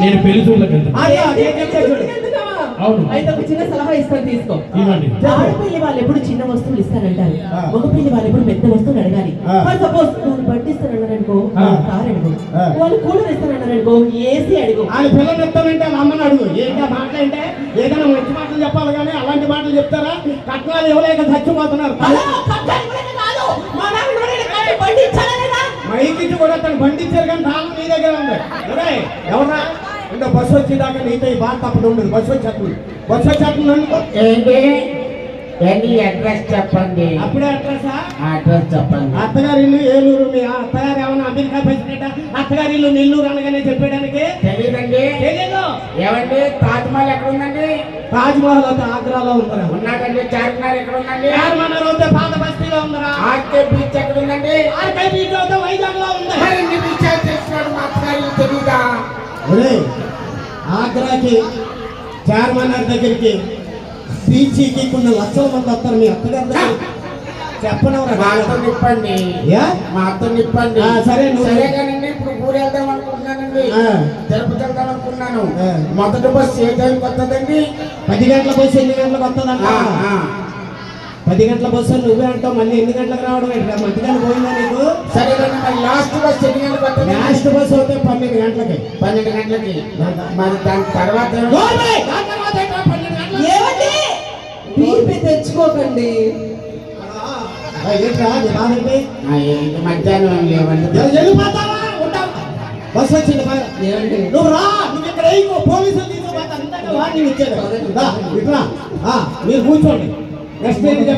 నేను పెళ్ళి చూడలకు వెళ్తాను అదే, అదే, చెప్తా చూడు. అవును. అయితే ఒక చిన్న సలహా ఇస్తాను తీసుకో. ఆడపిల్లి వాళ్ళు ఎప్పుడు చిన్న వస్తువులు ఇస్తారంటారు? ఆ. మగపిల్లి వాళ్ళు ఎప్పుడు పెద్ద వస్తువులు అడగాలి? సపోజ్ వాళ్ళు బండి ఇస్తారన్నారనుకో ఆ. కార్ అడుగు. వాళ్ళు కూలర్ ఇస్తారన్నారనుకో ఏసీ అడుగు. ఆయన పిల్లలు చెప్తానంటే వాళ్ళ అమ్మని అడుగు. ఏంటా మాటలంటే? ఏదైనా మంచి మాటలు చెప్పాలి కానీ అలాంటి మాటలు చెప్తారా? కట్నాలు ఇవ్వలేక చచ్చిపోతున్నారు. కట్టాలి కూడా. మా తను బండి ఇచ్చారు కానీ తాళం నీ దగ్గర ఉంది. ఎవర్రా? అంటే బస్సు వచ్చేదాకా నీతో ఈ బాధ తప్పదు ఉండదు. బస్సు వచ్చేస్తుంది బస్సు అనుకో ఏంటి? ఏంటి అడ్రస్ చెప్పండి? అప్పుడే అడ్రసా? అడ్రస్ చెప్పండి. అత్తగారి ఇల్లు ఏలూరు మీ అత్తగారు ఏమన్నా అమెరికా ప్రెసిడెంట్ అత్తగారి ఇల్లు నెల్లూరు అనగానే చెప్పడానికి తెలియదండి తెలియదు ఏమండి తాజ్ మహల్ ఎక్కడ ఉందండి తాజ్ మహల్ అయితే ఆగ్రాలో ఉందరా. ఉన్నాదండి చార్మినార్ ఎక్కడ ఉందండి చార్మన్నారు అయితే పాత బస్తీలో ఉందరా. ఆర్కే బీచ్ ఎక్కడ ఉందండి ఆర్కే బీచ్ ఒరేయ్, ఆగ్రాకి చార్మన్నారు దగ్గరికి బీచ్కి కొన్ని లక్షల మంది వస్తారు మీ అత్తగారి దగ్గర చెప్పనవరా మా అత్త నిప్పండి? మా అత్త నిప్పండి. సరే, సరే కానండి ఇప్పుడు ఊరు వెళ్దాం అనుకుంటున్నానండి. తిరుపతి వెళ్దాం అనుకున్నాను. మొదటి బస్సు ఏ టైంకి వస్తుందండి? పది గంటల బస్సు ఎన్ని గంటలకు వస్తుందంట. పది గంటల బస్సు నువ్వే అంటావు మళ్ళీ ఎన్ని గంటలకు రావడం ఏంటి? మధ్యకాలం పోయిందా నీకు? మరి లాస్ట్ బస్ ఎన్ని గంటలకు వస్తుంది లాస్ట్ బస్సు అయితే పన్నెండు గంటలకి. పన్నెండు గంటలకి. మరి దాని తర్వాత బీపీ తెచ్చుకోకండి. ఏంట్రా? మధ్యాహ్నం వెళ్ళిపోతావా? ఉంటావా? బస్సు వచ్చింది నువ్వు రా నువ్వు ఇక్కడ పోలీసులు తీసుకుపోతా ఇచ్చాడు ఇట్రా. ఆ, మీరు కూర్చోండి. నెక్స్ట్ చెప్పండి.